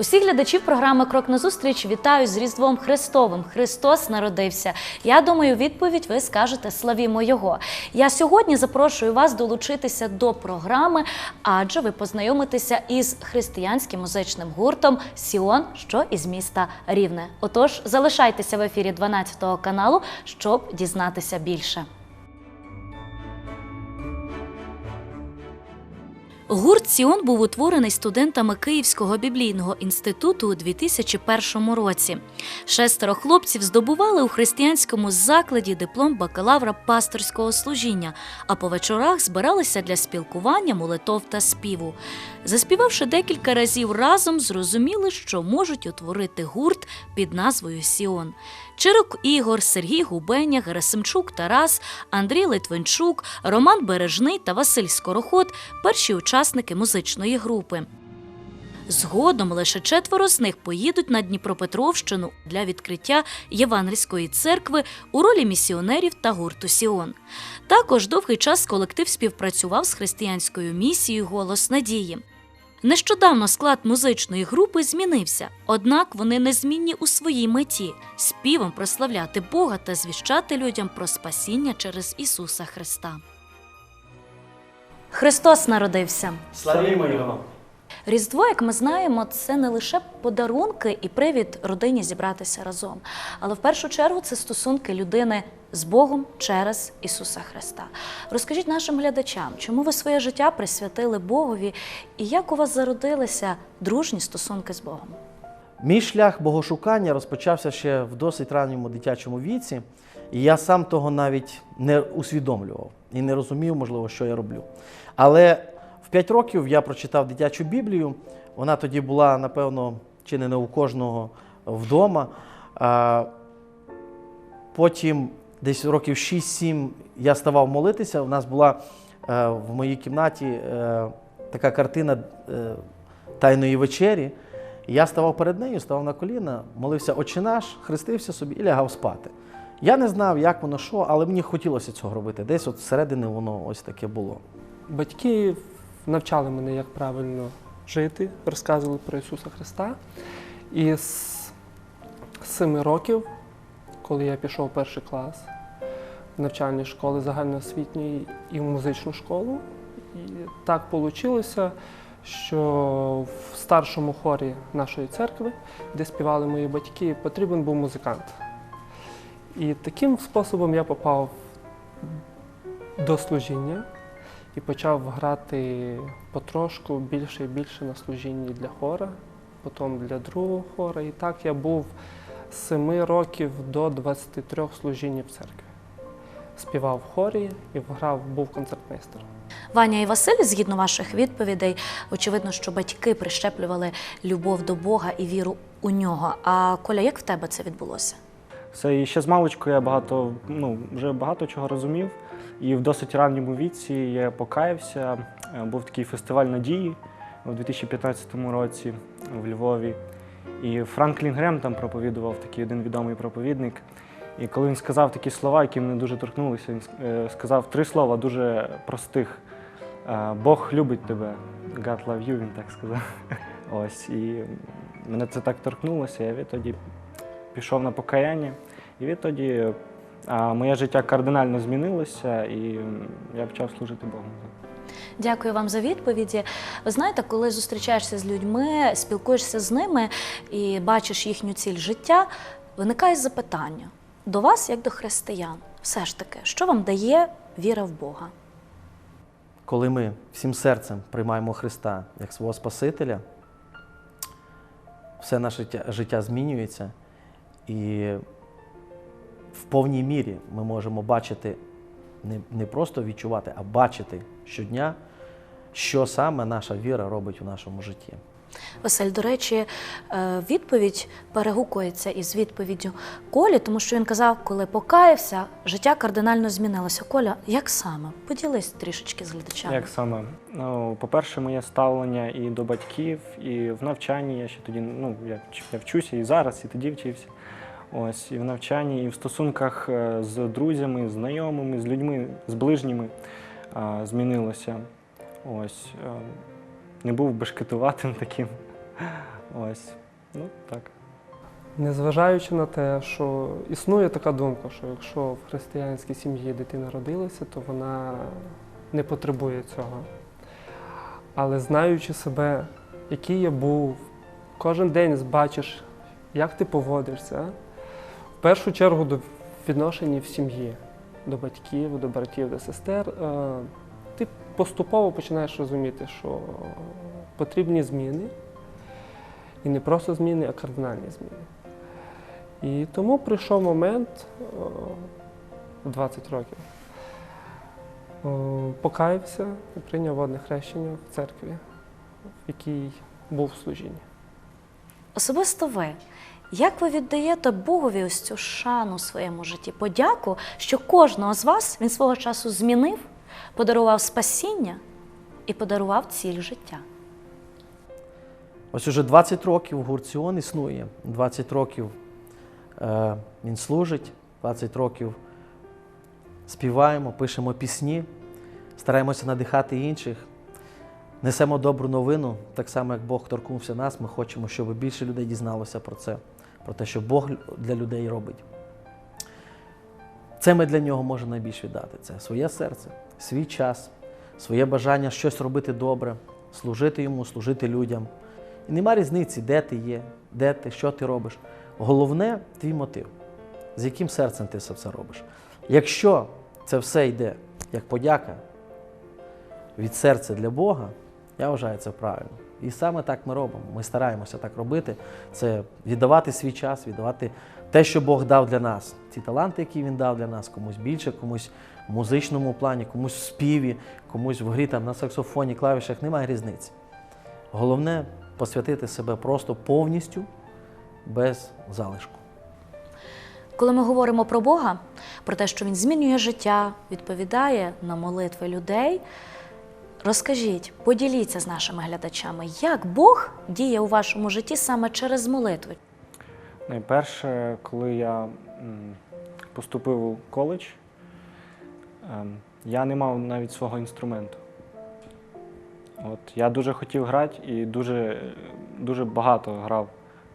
Усіх глядачів програми Крок на зустріч вітаю з Різдвом Христовим. Христос народився. Я думаю, відповідь ви скажете славімо Його. Я сьогодні запрошую вас долучитися до програми, адже ви познайомитеся із християнським музичним гуртом Сіон, що із міста Рівне. Отож, залишайтеся в ефірі 12 каналу, щоб дізнатися більше. Гурт Сіон був утворений студентами Київського біблійного інституту у 2001 році. Шестеро хлопців здобували у християнському закладі диплом бакалавра пасторського служіння, а по вечорах збиралися для спілкування, молитов та співу. Заспівавши декілька разів разом, зрозуміли, що можуть утворити гурт під назвою Сіон. Чирок Ігор, Сергій Губеня, Герасимчук Тарас, Андрій Литвинчук, Роман Бережний та Василь Скороход перші учасники музичної групи. Згодом лише четверо з них поїдуть на Дніпропетровщину для відкриття Євангельської церкви у ролі місіонерів та гурту Сіон. Також довгий час колектив співпрацював з християнською місією Голос надії. Нещодавно склад музичної групи змінився, однак вони незмінні у своїй меті співом прославляти Бога та звіщати людям про спасіння через Ісуса Христа. Христос народився. Славімо Його! Різдво, як ми знаємо, це не лише подарунки і привід родині зібратися разом, але в першу чергу це стосунки людини з Богом через Ісуса Христа. Розкажіть нашим глядачам, чому ви своє життя присвятили Богові і як у вас зародилися дружні стосунки з Богом? Мій шлях богошукання розпочався ще в досить ранньому дитячому віці, і я сам того навіть не усвідомлював і не розумів, можливо, що я роблю. Але 5 років я прочитав дитячу Біблію. Вона тоді була, напевно, чи не у кожного вдома. Потім, десь років 6-7, я ставав молитися. У нас була е, в моїй кімнаті е, така картина е, Тайної вечері. Я ставав перед нею, ставав на коліна, молився «Отче наш, хрестився собі і лягав спати. Я не знав, як воно що, але мені хотілося цього робити. Десь от всередини воно ось таке було. Батьки навчали мене, як правильно жити, розказували про Ісуса Христа. І з семи років, коли я пішов в перший клас навчальної школи загальноосвітньої і в музичну школу, і так вийшло, що в старшому хорі нашої церкви, де співали мої батьки, потрібен був музикант. І таким способом я попав до служіння і почав грати потрошку більше і більше на служінні для хора, потім для другого хора. І так я був з 7 років до 23 служінь в церкві. Співав в хорі і грав, був концертмейстером. Ваня і Василь, згідно ваших відповідей, очевидно, що батьки прищеплювали любов до Бога і віру у нього. А Коля, як в тебе це відбулося? Все, і ще з маличку я багато, ну, вже багато чого розумів. І в досить ранньому віці я покаявся. Е, Був такий фестиваль надії у 2015 році в Львові. І Франклін Грем там проповідував, такий один відомий проповідник. І коли він сказав такі слова, які мене дуже торкнулися, він е, сказав три слова дуже простих. Е, Бог любить тебе. God love you, він так сказав. Ось. І мене це так торкнулося, я відтоді пішов на покаяння. І відтоді а, моє життя кардинально змінилося, і я почав служити Богу. Дякую вам за відповіді. Ви знаєте, коли зустрічаєшся з людьми, спілкуєшся з ними і бачиш їхню ціль життя, виникає запитання до вас, як до християн, все ж таки, що вам дає віра в Бога? Коли ми всім серцем приймаємо Христа як свого Спасителя, все наше життя, життя змінюється, і в повній мірі ми можемо бачити, не, не просто відчувати, а бачити щодня, що саме наша віра робить у нашому житті. Василь, до речі, е, відповідь перегукується із відповіддю Колі, тому що він казав, коли покаявся, життя кардинально змінилося. Коля, як саме? Поділись трішечки з глядачами. Як саме? Ну, по-перше, моє ставлення і до батьків, і в навчанні. Я ще тоді, ну, я, я вчуся і зараз, і тоді вчився. Ось, і в навчанні, і в стосунках е, з друзями, знайомими, з людьми, з ближніми е, змінилося. Ось, е, не був бешкетуватим таким. Ось. Ну, так. Незважаючи на те, що існує така думка, що якщо в християнській сім'ї дитина родилася, то вона не потребує цього. Але знаючи себе, який я був, кожен день бачиш, як ти поводишся, в першу чергу до відношення в сім'ї, до батьків, до братів, до сестер, е, ти поступово починаєш розуміти, що потрібні зміни. І не просто зміни, а кардинальні зміни. І тому прийшов момент в 20 років. О, Покаявся і прийняв водне хрещення в церкві, в якій був в служінні. Особисто ви, як ви віддаєте Богові ось цю шану в своєму житті, подяку, що кожного з вас він свого часу змінив, подарував спасіння і подарував ціль життя? Ось уже 20 років гурт Сіон існує, 20 років е, він служить, 20 років співаємо, пишемо пісні, стараємося надихати інших, несемо добру новину, так само як Бог торкнувся нас, ми хочемо, щоб більше людей дізналося про це, про те, що Бог для людей робить. Це ми для нього можемо найбільше віддати. Це своє серце, свій час, своє бажання щось робити добре, служити йому, служити людям. І нема різниці, де ти є, де ти, що ти робиш. Головне твій мотив, з яким серцем ти це все робиш. Якщо це все йде як подяка від серця для Бога, я вважаю це правильно. І саме так ми робимо. Ми стараємося так робити. Це віддавати свій час, віддавати те, що Бог дав для нас. Ці таланти, які Він дав для нас, комусь більше, комусь в музичному плані, комусь в співі, комусь в грі там, на саксофоні, клавішах, немає різниці. Головне посвятити себе просто повністю, без залишку. Коли ми говоримо про Бога, про те, що Він змінює життя, відповідає на молитви людей, розкажіть, поділіться з нашими глядачами, як Бог діє у вашому житті саме через молитви. Найперше, коли я поступив у коледж, ем, я не мав навіть свого інструменту. От, я дуже хотів грати і дуже, дуже багато грав,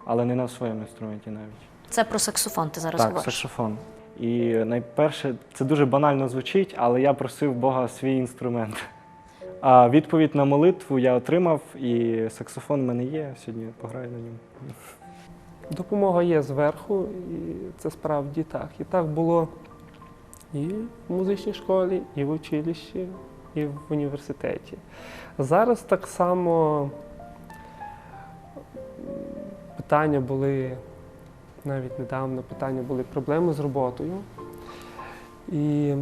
але не на своєму інструменті навіть. Це про саксофон ти зараз так, говориш. саксофон. І найперше, це дуже банально звучить, але я просив Бога свій інструмент. А відповідь на молитву я отримав, і саксофон в мене є. Сьогодні пограю на ньому. Допомога є зверху, і це справді так. І так було і в музичній школі, і в училищі, і в університеті. Зараз так само питання були, навіть недавно питання були проблеми з роботою. І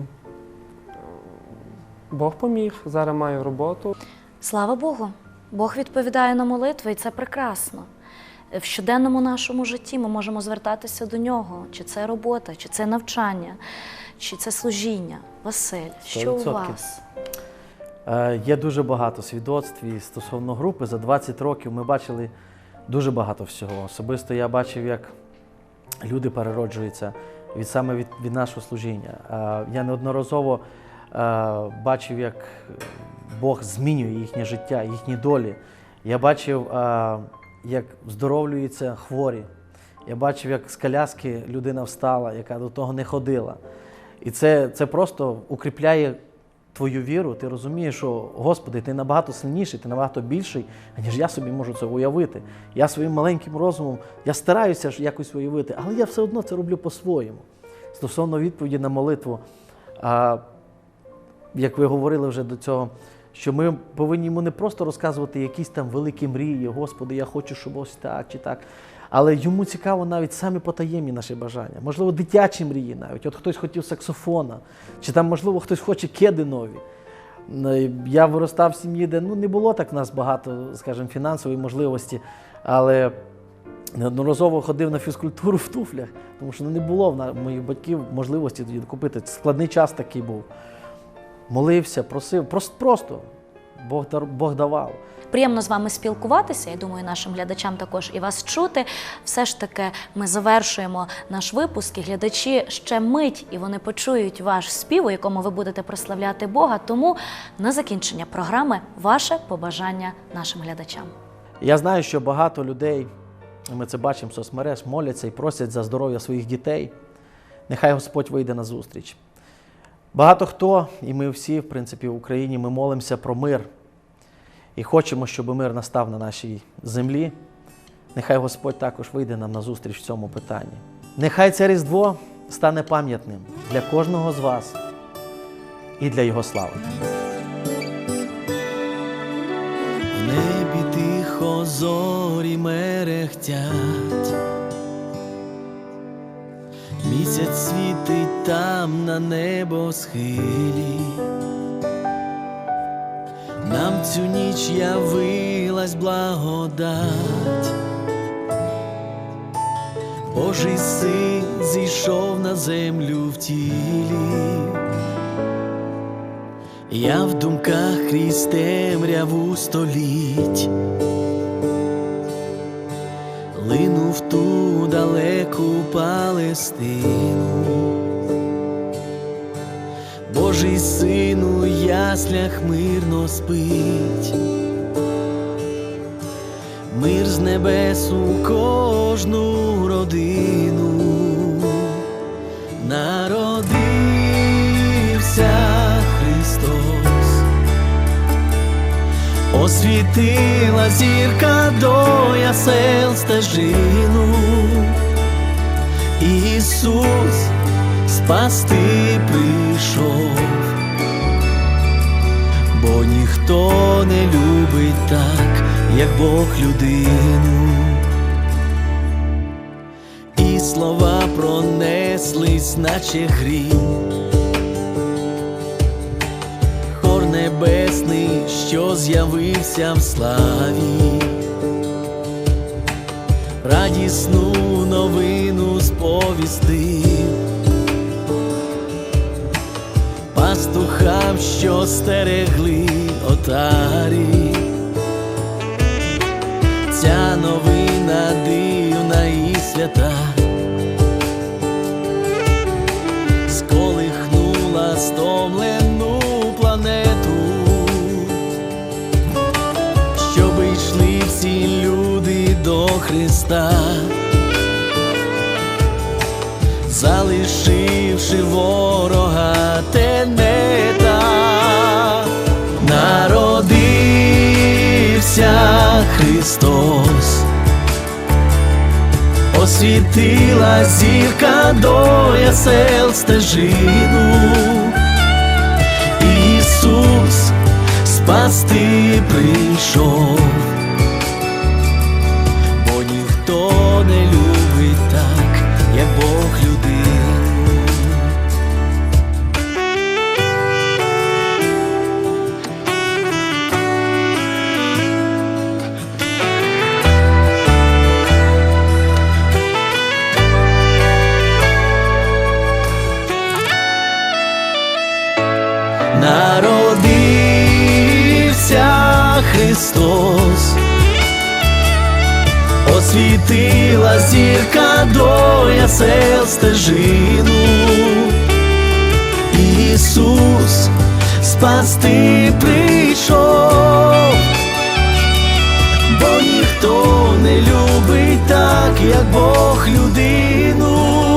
Бог поміг, зараз маю роботу. Слава Богу, Бог відповідає на молитви, і це прекрасно. В щоденному нашому житті ми можемо звертатися до нього, чи це робота, чи це навчання, чи це служіння. Василь, що у вас? Е, Є дуже багато свідоцтв і стосовно групи. За 20 років ми бачили дуже багато всього. Особисто я бачив, як люди перероджуються від саме від, від нашого служіння. Е, Я неодноразово бачив, як Бог змінює їхнє життя, їхні долі. Я бачив, е, як здоровлюються хворі. Я бачив, як з коляски людина встала, яка до того не ходила. І це, це просто укріпляє твою віру. Ти розумієш, що Господи, ти набагато сильніший, ти набагато більший, ніж я собі можу це уявити. Я своїм маленьким розумом, я стараюся ж якось уявити, але я все одно це роблю по-своєму. Стосовно відповіді на молитву, а, як ви говорили вже до цього, що ми повинні йому не просто розказувати якісь там великі мрії, Господи, я хочу, щоб ось так чи так. Але йому цікаво навіть самі потаємні наші бажання, можливо, дитячі мрії навіть. От хтось хотів саксофона, чи там, можливо, хтось хоче кеди нові. Ну, Я виростав в сім'ї, де ну, не було так в нас багато, скажімо, фінансової можливості, але неодноразово ходив на фізкультуру в туфлях, тому що ну, не було в моїх батьків можливості тоді купити. Складний час такий був. Молився, просив, просто, просто Бог, Бог давав. Приємно з вами спілкуватися. Я думаю, нашим глядачам також і вас чути. Все ж таки, ми завершуємо наш випуск. І глядачі ще мить, і вони почують ваш спів, у якому ви будете прославляти Бога. Тому на закінчення програми ваше побажання нашим глядачам. Я знаю, що багато людей, ми це бачимо в соцмереж, моляться і просять за здоров'я своїх дітей. Нехай Господь вийде на зустріч. Багато хто, і ми всі, в принципі, в Україні, ми молимося про мир і хочемо, щоб мир настав на нашій землі. Нехай Господь також вийде нам на зустріч в цьому питанні. Нехай це Різдво стане пам'ятним для кожного з вас і для Його слави. В небі тихо зорі мерехтять, місяць світить там на небосхилі. Нам цю ніч явилась благодать. Божий син зійшов на землю в тілі. Я в думках крізь темряву століть, линув ту далеку Палестину, Божий син у яслях мирно спить, мир з небес у кожну родину освітила зірка до ясел стежину, Ісус спасти прийшов, бо ніхто не любить так, як Бог людину. І слова пронеслись, наче грім. Небесний, що з'явився в славі, радісну новину сповістив, пастухам, що стерегли отарі. Ця новина дивна і свята. Сколихнула Христа, залишивши ворога тенета, народився Христос освітила зірка до ясел стежину. Ісус спасти прийшов, Це стежину, Ісус спасти прийшов, бо ніхто не любить так, як Бог людину.